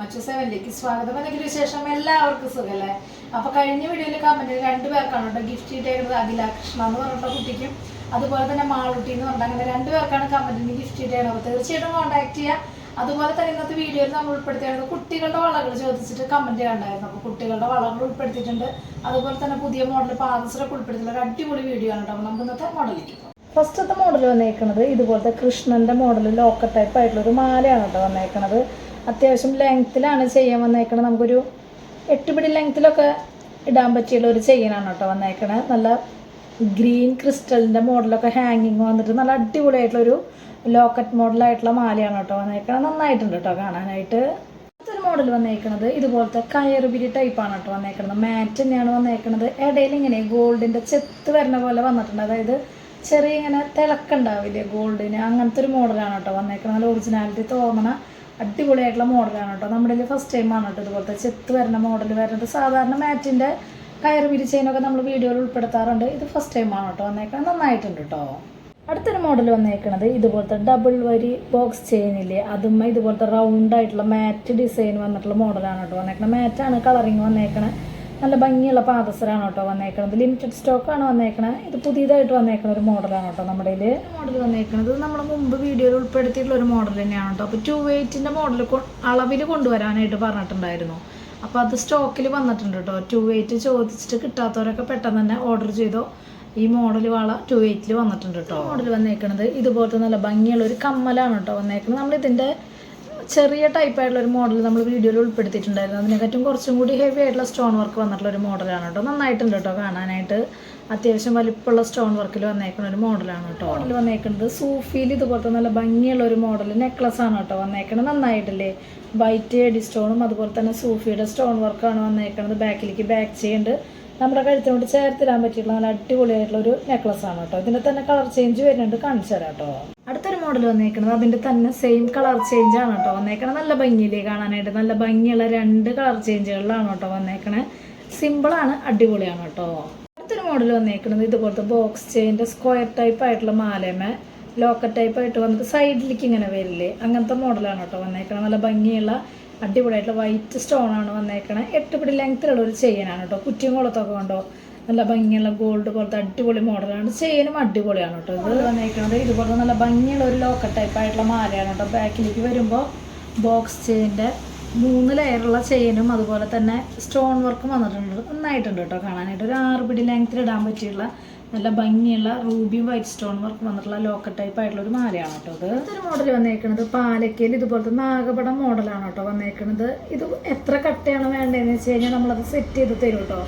മറ്റു സെവനിലേക്ക് സ്വാഗതം എന്തെങ്കിലും വിശേഷം എല്ലാവർക്കും സുഖല്ലേ? അപ്പൊ കഴിഞ്ഞ വീഡിയോയിൽ കമന്റ് രണ്ടു പേർക്കാണ് കേട്ടോ ഗിഫ്റ്റ് കിട്ടിയിരുന്നത്. അഖില കൃഷ്ണ എന്ന് പറഞ്ഞിട്ട് കുട്ടിക്കും. അതുപോലെ തന്നെ മാളുട്ടി എന്ന് പറഞ്ഞിട്ട് അങ്ങനെ രണ്ടു പേർക്കാണ് കമന്റിന് ഗിഫ്റ്റ് ഇട്ടായിരുന്നത് അപ്പോൾ തീർച്ചയായിട്ടും കോൺടാക്ട് ചെയ്യുക അതുപോലെ തന്നെ ഇന്നത്തെ വീഡിയോയിൽ നമ്മൾ ഉൾപ്പെടുത്തിയത് കുട്ടികളുടെ വളകൾ ചോദിച്ചിട്ട് കമന്റ് കണ്ടായിരുന്നു അപ്പോൾ കുട്ടികളുടെ വളകൾ ഉൾപ്പെടുത്തിയിട്ടുണ്ട്. അതുപോലെ തന്നെ പുതിയ മോഡൽ പാദസരൊക്കെ ഉൾപ്പെടുത്തിയുള്ള ഒരു അടിപൊളി വീഡിയോ ആണ് കേട്ടോ. നമുക്ക് ഇന്നത്തെ മോഡലിലേക്ക് ഫസ്റ്റത്തെ മോഡൽ വന്നേക്കുന്നത് ഇതുപോലത്തെ കൃഷ്ണന്റെ മോഡൽ ലോക്കർ ടൈപ്പ് ആയിട്ടുള്ള ഒരു മാലയാണ് കേട്ടോ വന്നേക്കണത്. അത്യാവശ്യം ലെങ്ത്തിലാണ് ചെയ്യാൻ വന്നേക്കണത്. നമുക്കൊരു എട്ട് പിടി ലെങ്ത്തിലൊക്കെ ഇടാൻ പറ്റിയുള്ള ഒരു ചെയിനാണ് കേട്ടോ വന്നേക്കണത് നല്ല ഗ്രീൻ ക്രിസ്റ്റലിന്റെ മോഡലൊക്കെ ഹാങ്ങിങ് വന്നിട്ട് നല്ല അടിപൊളിയായിട്ടുള്ളൊരു ലോക്കറ്റ് മോഡലായിട്ടുള്ള മാലയാണ് കേട്ടോ വന്നേക്കണത് നന്നായിട്ടുണ്ട് കേട്ടോ കാണാനായിട്ട്. അടുത്തൊരു മോഡൽ വന്നേക്കണത് ഇതുപോലത്തെ കയറുപിരി ടൈപ്പാണ് കേട്ടോ വന്നേക്കണത്. മാറ്റ് തന്നെയാണ് വന്നേക്കണത്. ഇടയിൽ ഇങ്ങനെ ഗോൾഡിന്റെ ചെത്ത് വരുന്ന പോലെ വന്നിട്ടുണ്ട്. അതായത് ചെറിയ ഇങ്ങനെ തിളക്കുണ്ടാവില്ലേ ഗോൾഡിന് അങ്ങനത്തെ ഒരു മോഡലാണ് കേട്ടോ വന്നേക്കണത്. നല്ല ഒറിജിനാലിറ്റി തോന്നണ അടിപൊളിയായിട്ടുള്ള മോഡലാണ് കേട്ടോ. നമ്മുടെ ഫസ്റ്റ് ടൈം ആണ് കേട്ടോ ഇതുപോലത്തെ ചെത്ത് വരുന്ന മോഡൽ വരുന്നത്. സാധാരണ മാറ്റിന്റെ കയർ വിരിച്ചതിനൊക്കെ നമ്മൾ വീഡിയോയിൽ ഉൾപ്പെടുത്താറുണ്ട്. ഇത് ഫസ്റ്റ് ടൈം ആണ് കേട്ടോ വന്നേക്കാൻ നന്നായിട്ടുണ്ട് കേട്ടോ. അടുത്തൊരു മോഡൽ വന്നേക്കണത് ഇതുപോലത്തെ ഡബിൾ വരി ബോക്സ് ചെയിനില്ലേ അതും ഇതുപോലത്തെ റൗണ്ട് ആയിട്ടുള്ള മാറ്റ് ഡിസൈൻ വന്നിട്ടുള്ള മോഡലാണ് കേട്ടോ വന്നേക്കണത്. മാറ്റാണ് കളറിങ് വന്നേക്കണത്. നല്ല ഭംഗിയുള്ള പാദസരാണ് കേട്ടോ വന്നേക്കണത്. ലിമിറ്റഡ് സ്റ്റോക്കാണ് വന്നേക്കണത്. ഇത് പുതിയതായിട്ട് വന്നേക്കണ ഒരു മോഡലാണ് കേട്ടോ നമ്മുടെ മോഡൽ വന്നേക്കണത് നമ്മൾ മുമ്പ് വീഡിയോയിൽ ഉൾപ്പെടുത്തിയിട്ടുള്ള ഒരു മോഡൽ തന്നെയാണ് കേട്ടോ. അപ്പോൾ ടു വെയ്റ്റിന്റെ മോഡൽ അളവിൽ കൊണ്ടുവരാനായിട്ട് പറഞ്ഞിട്ടുണ്ടായിരുന്നു. അപ്പോൾ അത് സ്റ്റോക്കിൽ വന്നിട്ടുണ്ട് കേട്ടോ. ടു വെയ്റ്റ് ചോദിച്ചിട്ട് കിട്ടാത്തവരൊക്കെ പെട്ടെന്ന് തന്നെ ഓർഡർ ചെയ്തോ. ഈ മോഡൽ വള ടു എയ്റ്റിൽ വന്നിട്ടുണ്ട് കേട്ടോ. മോഡൽ വന്നേക്കണത് ഇതുപോലത്തെ നല്ല ഭംഗിയുള്ള ഒരു കമ്മലാണ് കേട്ടോ വന്നേക്കുന്നത് നമ്മൾ ഇതിന്റെ ചെറിയ ടൈപ്പ് ആയിട്ടുള്ള ഒരു മോഡൽ നമ്മൾ വീഡിയോയിൽ ഉൾപ്പെടുത്തിയിട്ടുണ്ടായിരുന്നു. അതിനെക്കാട്ടും കുറച്ചും കൂടി ഹെവി ആയിട്ടുള്ള സ്റ്റോൺ വർക്ക് വന്നിട്ടുള്ള ഒരു മോഡലാണ് കേട്ടോ. നന്നായിട്ടുണ്ട് കേട്ടോ കാണാനായിട്ട്. അത്യാവശ്യം വലിപ്പമുള്ള സ്റ്റോൺ വർക്കിൽ വന്നേക്കുന്ന ഒരു മോഡലാണ് കേട്ടോ. മോഡൽ വന്നേക്കുന്നത് സൂഫിയിൽ ഇതുപോലത്തെ നല്ല ഭംഗിയുള്ള ഒരു മോഡൽ നെക്ലസ് ആണ് കേട്ടോ വന്നേക്കുന്നത് നന്നായിട്ടില്ലേ? വൈറ്റ് എഡി സ്റ്റോണും അതുപോലെ തന്നെ സൂഫിയുടെ സ്റ്റോൺ വർക്കാണ് വന്നേക്കുന്നത് ബാക്കിലേക്ക് ബാക്ക് ചെയ്യുന്നുണ്ട് നമ്മുടെ കഴുത്തിനോട് ചേർത്തിടാൻ പറ്റിയിട്ടുള്ള നല്ല അടിപൊളിയായിട്ടുള്ള ഒരു നെക്ലസ് ആണ് കേട്ടോ. ഇതിന്റെ തന്നെ കളർ ചേഞ്ച് വരുന്നുണ്ട്. കാണിച്ചു തരാം കേട്ടോ. അടുത്തൊരു മോഡൽ വന്നേക്കുന്നത് അതിന്റെ തന്നെ സെയിം കളർ ചേഞ്ച് ആണ് കേട്ടോ വന്നേക്കണത്. നല്ല ഭംഗിയിലേ കാണാനായിട്ട് നല്ല ഭംഗിയുള്ള രണ്ട് കളർ ചേഞ്ചുകളിലാണ് കേട്ടോ വന്നേക്കണേ സിമ്പിൾ ആണ് അടിപൊളിയാണ് കേട്ടോ. അടുത്തൊരു മോഡൽ വന്നേക്കുന്നത് ഇതുപോലത്തെ ബോക്സ് ചെയിന്റെ സ്ക്വയർ ടൈപ്പ് ആയിട്ടുള്ള മാലയമേ ലോക്കറ്റ് ടൈപ്പ് ആയിട്ട് വന്നിട്ട് സൈഡിലേക്ക് ഇങ്ങനെ വരില്ലേ അങ്ങനത്തെ മോഡലാണ് കേട്ടോ വന്നേക്കണത്. നല്ല ഭംഗിയുള്ള അടിപൊളിയായിട്ടുള്ള വൈറ്റ് സ്റ്റോൺ ആണ് വന്നേക്കണേ. എട്ട് പിടി ലെങ്ത്തിലുള്ള ഒരു ചെയിനാണ് കേട്ടോ. കുറ്റിയും കുളത്തൊക്കെ കൊണ്ടോ? നല്ല ഭംഗിയുള്ള ഗോൾഡ് പോലത്തെ അടിപൊളി മോഡലാണ് ചെയിനും അടിപൊളിയാണ് കേട്ടോ. ഇത് വന്നേക്കണത് ഇതുപോലെ നല്ല ഭംഗിയുള്ള ഒരു ലോക്കറ്റ് ടൈപ്പ് ആയിട്ടുള്ള മാലയാണ് കേട്ടോ. ബാക്കിലേക്ക് വരുമ്പോൾ ബോക്സ് ചെയിന്റെ മൂന്ന് ലെയറുള്ള ചെയിനും അതുപോലെ തന്നെ സ്റ്റോൺ വർക്കും വന്നിട്ടുണ്ട്. നന്നായിട്ടുണ്ട് കേട്ടോ കാണാനായിട്ട്. ഒരു ആറ് പിടി ലെങ്ത്തിൽ ഇടാൻ പറ്റിയുള്ള നല്ല ഭംഗിയുള്ള റൂബി വൈറ്റ് സ്റ്റോൺ വർക്ക് വന്നിട്ടുള്ള ലോക്കറ്റ് ടൈപ്പ് ആയിട്ടുള്ള ഒരു മാലയാണ് കേട്ടോ ഇത്. ഇതൊരു മോഡൽ വന്നേക്കുന്നത് പാലക്കയിൽ ഇതുപോലത്തെ നാഗപടം മോഡലാണ് കേട്ടോ വന്നേക്കുന്നത് ഇത് എത്ര കട്ടയാണ് വേണ്ടതെന്ന് വെച്ച് കഴിഞ്ഞാൽ നമ്മളത് സെറ്റ് ചെയ്ത് തരും കേട്ടോ.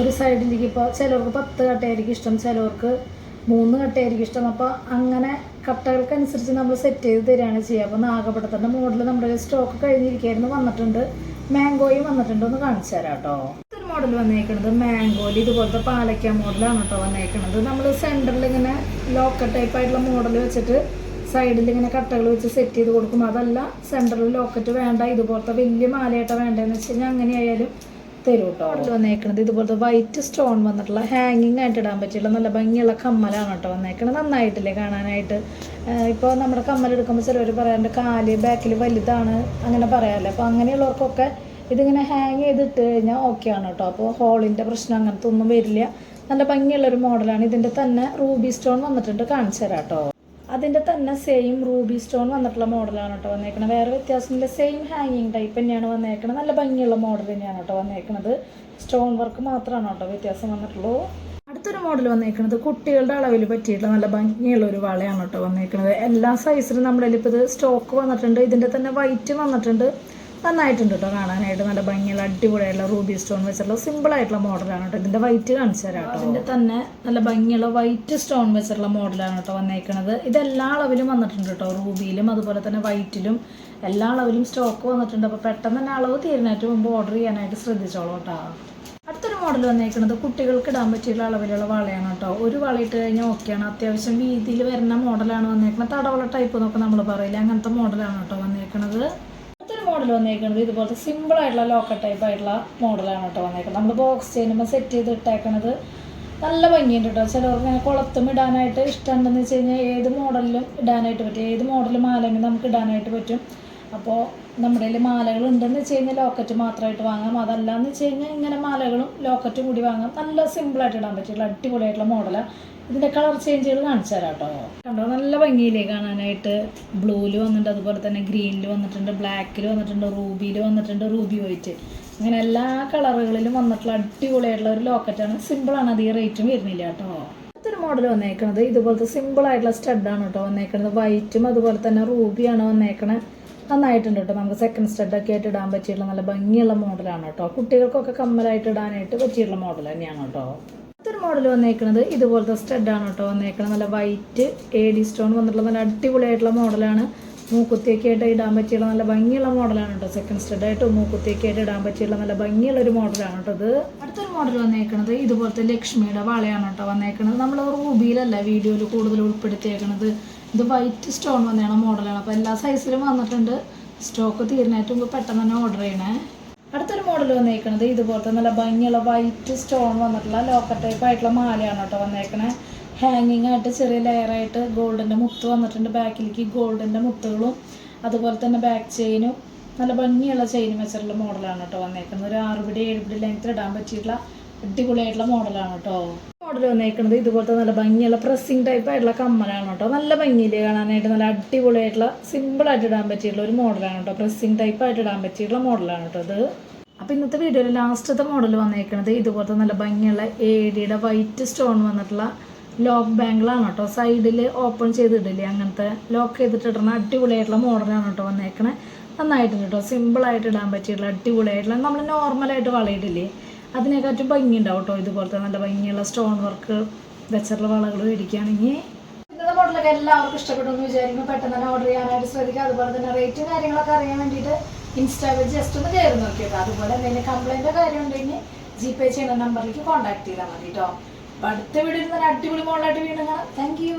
ഒരു സൈഡിലേക്ക് ഇപ്പോൾ ചിലവർക്ക് പത്ത് കട്ടയായിരിക്കും ഇഷ്ടം ചിലവർക്ക് മൂന്ന് കട്ടയായിരിക്കും ഇഷ്ടം. അപ്പോൾ അങ്ങനെ കട്ടകൾക്കനുസരിച്ച് നമ്മൾ സെറ്റ് ചെയ്ത് തരികയാണ് ചെയ്യുക. അപ്പോൾ നാഗപടത്തിന്റെ മോഡൽ നമ്മുടെ സ്റ്റോക്ക് കഴിഞ്ഞിരിക്കുകയായിരുന്നു വന്നിട്ടുണ്ട്. മാംഗോയും വന്നിട്ടുണ്ട്. ഒന്ന് കാണിച്ചു തരാം കേട്ടോ. ഒരു മോഡൽ വന്നേക്കുന്നത് മാംഗോലി ഇതുപോലത്തെ പാലക്ക മോഡലാണ് കേട്ടോ വന്നേക്കുന്നത് നമ്മൾ സെന്ററിൽ ഇങ്ങനെ ലോക്കർ ടൈപ്പ് ആയിട്ടുള്ള മോഡൽ വെച്ചിട്ട് സൈഡിൽ ഇങ്ങനെ കട്ടകൾ വെച്ച് സെറ്റ് ചെയ്ത് കൊടുക്കും. അതല്ല സെന്ററിൽ ലോക്കറ്റ് വേണ്ട ഇതുപോലത്തെ വലിയ മാലയേട്ട വേണ്ടതെന്ന് വെച്ച് കഴിഞ്ഞാൽ അങ്ങനെയായാലും തരും കേട്ടോ മോഡൽ വന്നേക്കുന്നത് ഇതുപോലത്തെ വൈറ്റ് സ്റ്റോൺ വന്നിട്ടുള്ള ഹാങ്ങിങ് ആയിട്ട് ഇടാൻ പറ്റിയുള്ള നല്ല ഭംഗിയുള്ള കമ്മലാണ് കേട്ടോ വന്നേക്കുന്നത് നന്നായിട്ടില്ലേ കാണാനായിട്ട്. ഇപ്പോൾ നമ്മുടെ കമ്മൽ എടുക്കുമ്പോൾ ചിലവർ പറയാറുണ്ട് കാൽ ബാക്കിൽ വലുതാണ് അങ്ങനെ പറയാമല്ലോ അപ്പോൾ അങ്ങനെയുള്ളവർക്കൊക്കെ ഇതിങ്ങനെ ഹാങ് ചെയ്തിട്ട് കഴിഞ്ഞാൽ ഓക്കെ ആണ് കേട്ടോ അപ്പോൾ ഹോളിന്റെ പ്രശ്നം അങ്ങനത്തെ ഒന്നും വരില്ല. നല്ല ഭംഗിയുള്ളൊരു മോഡലാണ് ഇതിന്റെ തന്നെ റൂബി സ്റ്റോൺ വന്നിട്ടുണ്ട്. കാണിച്ചു തരാം കേട്ടോ അതിന്റെ തന്നെ സെയിം റൂബി സ്റ്റോൺ വന്നിട്ടുള്ള മോഡലാണ് കേട്ടോ വന്നേക്കണത്. വേറെ വ്യത്യാസമില്ല. സെയിം ഹാങ്ങിങ് ടൈപ്പ് തന്നെയാണ് വന്നേക്കണത്. നല്ല ഭംഗിയുള്ള മോഡൽ തന്നെയാണ് കേട്ടോ വന്നേക്കണത്. സ്റ്റോൺ വർക്ക് മാത്രമാണ് കേട്ടോ വ്യത്യാസം വന്നിട്ടുള്ളൂ. അടുത്തൊരു മോഡൽ വന്നേക്കുന്നത് കുട്ടികളുടെ അളവിൽ പറ്റിയിട്ടുള്ള നല്ല ഭംഗിയുള്ള ഒരു വളയാണ് കേട്ടോ വന്നേക്കുന്നത് എല്ലാ സൈസിലും നമ്മുടെ ഇപ്പോൾ ഇത് സ്റ്റോക്ക് വന്നിട്ടുണ്ട്. ഇതിന്റെ തന്നെ വൈറ്റ് വന്നിട്ടുണ്ട്. നന്നായിട്ടുണ്ട് കേട്ടോ കാണാനായിട്ട്. നല്ല ഭംഗിയുള്ള അടിപൊളിയായിട്ടുള്ള റൂബി സ്റ്റോൺ വെച്ചിട്ടുള്ള സിമ്പിൾ ആയിട്ടുള്ള മോഡലാണ് കേട്ടോ. ഇതിന്റെ വൈറ്റ് കാണിച്ചു തരാം കേട്ടോ. തന്നെ നല്ല ഭംഗിയുള്ള വൈറ്റ് സ്റ്റോൺ വെച്ചിട്ടുള്ള മോഡലാണ് കേട്ടോ വന്നേക്കുന്നത് ഇതെല്ലാ അളവിലും വന്നിട്ടുണ്ട് കേട്ടോ റൂബിയിലും അതുപോലെ തന്നെ വൈറ്റിലും എല്ലാ അളവിലും സ്റ്റോക്ക് വന്നിട്ടുണ്ട്. അപ്പോൾ പെട്ടെന്ന് തന്നെ അളവ് തീരുന്നതിന് മുമ്പ് ഓർഡർ ചെയ്യാനായിട്ട് ശ്രദ്ധിച്ചോളൂ കേട്ടോ. അടുത്തൊരു മോഡൽ വന്നേക്കുന്നത് കുട്ടികൾക്ക് ഇടാൻ പറ്റിയുള്ള അളവിലുള്ള വളയാണ് കേട്ടോ. ഒരു വള ഇട്ട് കഴിഞ്ഞാൽ ഓക്കെയാണ് അത്യാവശ്യം വീതിയിൽ വരുന്ന മോഡലാണ് വന്നേക്കുന്നത് തടവള ടൈപ്പ് എന്നൊക്കെ നമ്മൾ പറയില്ല അങ്ങനത്തെ മോഡലാണ് കേട്ടോ വന്നേക്കുന്നത് മോഡൽ വന്നേക്കുന്നത് ഇതുപോലത്തെ സിമ്പിൾ ആയിട്ടുള്ള ലോക്കർ ടൈപ്പ് ആയിട്ടുള്ള മോഡലാണ് കേട്ടോ വന്നേക്കുന്നത് നമ്മൾ ബോക്സ് ചെയ്യുമ്പോൾ സെറ്റ് ചെയ്ത് ഇട്ടേക്കണത് നല്ല ഭംഗിയുണ്ട് കേട്ടോ. ചിലവർക്ക് ഇങ്ങനെ കുളത്തും ഇടാനായിട്ട് ഇഷ്ടമുണ്ടെന്ന് വെച്ച് കഴിഞ്ഞാൽ ഏത് മോഡലിലും ഇടാനായിട്ട് പറ്റും. ഏത് മോഡൽ മാലയും നമുക്ക് ഇടാനായിട്ട് പറ്റും. അപ്പോൾ നമ്മുടെ കയ്യിൽ മാലകൾ ഉണ്ടെന്ന് വെച്ച് കഴിഞ്ഞാൽ ലോക്കറ്റ് മാത്രമായിട്ട് വാങ്ങാം. അതല്ല എന്ന് വെച്ച് കഴിഞ്ഞാൽ ഇങ്ങനെ മാലകളും ലോക്കറ്റും കൂടി വാങ്ങാം. നല്ല സിമ്പിളായിട്ട് ഇടാൻ പറ്റിയിട്ടുള്ള അടിപൊളിയായിട്ടുള്ള മോഡലാണ് ഇതിന്റെ കളർ ചേഞ്ചുകൾ കാണിച്ചു തരാം കേട്ടോ കണ്ടോ? നല്ല ഭംഗിയിലേ കാണാനായിട്ട്? ബ്ലൂവിൽ വന്നിട്ടുണ്ട് അതുപോലെ തന്നെ ഗ്രീനിൽ വന്നിട്ടുണ്ട് ബ്ലാക്കിൽ വന്നിട്ടുണ്ട് റൂബിയിൽ വന്നിട്ടുണ്ട് റൂബി വൈറ്റ് അങ്ങനെ എല്ലാ കളറുകളിലും വന്നിട്ടുള്ള അടിപൊളിയായിട്ടുള്ള ഒരു ലോക്കറ്റാണ് സിമ്പിളാണ് അധികം റേറ്റും വരുന്നില്ല കേട്ടോ. അടുത്തൊരു മോഡൽ വന്നേക്കണത്. ഇതുപോലത്തെ സിമ്പിൾ ആയിട്ടുള്ള സ്റ്റഡാണ് കേട്ടോ വന്നേക്കണത്. വൈറ്റും അതുപോലെ തന്നെ റൂബിയാണ് വന്നേക്കണത് നന്നായിട്ടുണ്ട് കേട്ടോ. നമുക്ക് സെക്കൻഡ് സ്റ്റഡൊക്കെ ആയിട്ട് ഇടാൻ പറ്റിയിട്ടുള്ള നല്ല ഭംഗിയുള്ള മോഡലാണ് കേട്ടോ. കുട്ടികൾക്കൊക്കെ കമ്മലായിട്ട് ഇടാനായിട്ട് പറ്റിയിട്ടുള്ള മോഡൽ തന്നെയാണ് കേട്ടോ. മോഡൽ വന്നേക്കുന്നത് ഇതുപോലത്തെ സ്റ്റഡാണ് കേട്ടോ വന്നേക്കുന്നത് നല്ല വൈറ്റ് എ ഡി സ്റ്റോൺ വന്നിട്ടുള്ള നല്ല അടിപൊളിയായിട്ടുള്ള മോഡലാണ് മൂക്കുത്തിയൊക്കെ ആയിട്ട് ഇടാൻ പറ്റിയുള്ള നല്ല ഭംഗിയുള്ള മോഡലാണ് കേട്ടോ. സെക്കൻഡ് സ്റ്റഡായിട്ട് മൂക്കുത്തിയൊക്കെ ആയിട്ട് ഇടാൻ പറ്റിയുള്ള നല്ല ഭംഗിയുള്ള ഒരു മോഡലാണ് കേട്ടോ ഇത്. അടുത്തൊരു മോഡൽ വന്നേക്കുന്നത് ഇതുപോലത്തെ ലക്ഷ്മിയുടെ വളയാണ് കേട്ടോ വന്നേക്കുന്നത് നമ്മൾ റൂബിയിലല്ല വീഡിയോയിൽ കൂടുതൽ ഉൾപ്പെടുത്തിയേക്കുന്നത് ഇത് വൈറ്റ് സ്റ്റോൺ വന്നേണ മോഡലാണ് അപ്പോൾ എല്ലാ സൈസിലും വന്നിട്ടുണ്ട്. സ്റ്റോക്ക് തീരുന്നതിന് മുമ്പ് പെട്ടെന്ന് തന്നെ ഓർഡർ ചെയ്യണേ. അടുത്തൊരു മോഡൽ വന്നേക്കണത് ഇതുപോലത്തെ നല്ല ഭംഗിയുള്ള വൈറ്റ് സ്റ്റോൺ വന്നിട്ടുള്ള ലോക്കർ ടൈപ്പ് ആയിട്ടുള്ള മാലയാണ് കേട്ടോ വന്നേക്കണേ. ഹാങ്ങിങ് ആയിട്ട് ചെറിയ ലെയറായിട്ട് ഗോൾഡിന്റെ മുത്ത് വന്നിട്ടുണ്ട്. ബാക്കിലേക്ക് ഗോൾഡിന്റെ മുത്തുകളും അതുപോലെ തന്നെ ബാക്ക് ചെയിനും നല്ല ഭംഗിയുള്ള ചെയിൻ വെച്ചിട്ടുള്ള മോഡലാണ് കേട്ടോ വന്നേക്കുന്നത്. ഒരു ആറുപിടി ഏഴുപിടി ലെങ്ത്തിൽ ഇടാൻ പറ്റിയിട്ടുള്ള അടിപൊളിയായിട്ടുള്ള മോഡലാണ് കേട്ടോ. മോഡൽ വന്നേക്കുന്നത് ഇതുപോലത്തെ നല്ല ഭംഗിയുള്ള പ്രസ്സിങ് ടൈപ്പ് ആയിട്ടുള്ള കമ്മലാണ് കേട്ടോ. നല്ല ഭംഗിയിൽ കാണാനായിട്ട്. നല്ല അടിപൊളിയായിട്ടുള്ള സിമ്പിളായിട്ട് ഇടാൻ പറ്റിയിട്ടുള്ള ഒരു മോഡലാണ് കേട്ടോ. പ്രസ്സിങ് ടൈപ്പ് ആയിട്ട് ഇടാൻ പറ്റിയിട്ടുള്ള മോഡലാണ് കേട്ടോ ഇത്. അപ്പോൾ ഇന്നത്തെ വീഡിയോയിൽ ലാസ്റ്റത്തെ മോഡൽ വന്നേക്കുന്നത് ഇതുപോലത്തെ നല്ല ഭംഗിയുള്ള എ വൈറ്റ് സ്റ്റോൺ വന്നിട്ടുള്ള ലോക്ക് ബാങ്കിളാണ് കേട്ടോ. സൈഡിൽ ഓപ്പൺ ചെയ്തിട്ടില്ലേ? അങ്ങനത്തെ ലോക്ക് ചെയ്തിട്ട് ഇടുന്ന അടിപൊളിയായിട്ടുള്ള മോഡലാണ് കേട്ടോ വന്നേക്കണേ. നന്നായിട്ടുണ്ട് കേട്ടോ. സിമ്പിളായിട്ട് ഇടാൻ പറ്റിയിട്ടുള്ള അടിപൊളിയായിട്ടുള്ള നമ്മൾ നോർമലായിട്ട് വളയിടില്ലേ? അതിനെക്കാട്ടും ഭംഗി ഉണ്ടാവും കേട്ടോ ഇതുപോലത്തെ നല്ല ഭംഗിയുള്ള സ്റ്റോൺ വർക്ക് വെച്ചുള്ള വളകൾ മേടിക്കുകയാണെങ്കിൽ. ഇന്നത്തെ മോഡലൊക്കെ എല്ലാവർക്കും ഇഷ്ടപ്പെട്ടു എന്ന് വിചാരിക്കുമ്പോൾ പെട്ടെന്ന് തന്നെ ഓർഡർ ചെയ്യാനായിട്ട് ശ്രദ്ധിക്കുക. അതുപോലെ തന്നെ റേറ്റ് കാര്യങ്ങളൊക്കെ അറിയാൻ വേണ്ടിയിട്ട് ഇൻസ്റ്റാഗ്രാം ജസ്റ്റ് ഒന്ന് കയറി നോക്കിയേക്കാം. അതുപോലെ എന്തെങ്കിലും കംപ്ലൈന്റോ കാര്യം ഉണ്ടെങ്കിൽ ജി പേ ചെയ്യുന്ന നമ്പറിലേക്ക് കോൺടാക്ട് ചെയ്താൽ മതി കേട്ടോ. അടുത്ത വീഡിയോയിൽ തന്നെ അടിപൊളി മോഡലായിട്ട് വീണ്ടും താങ്ക് യു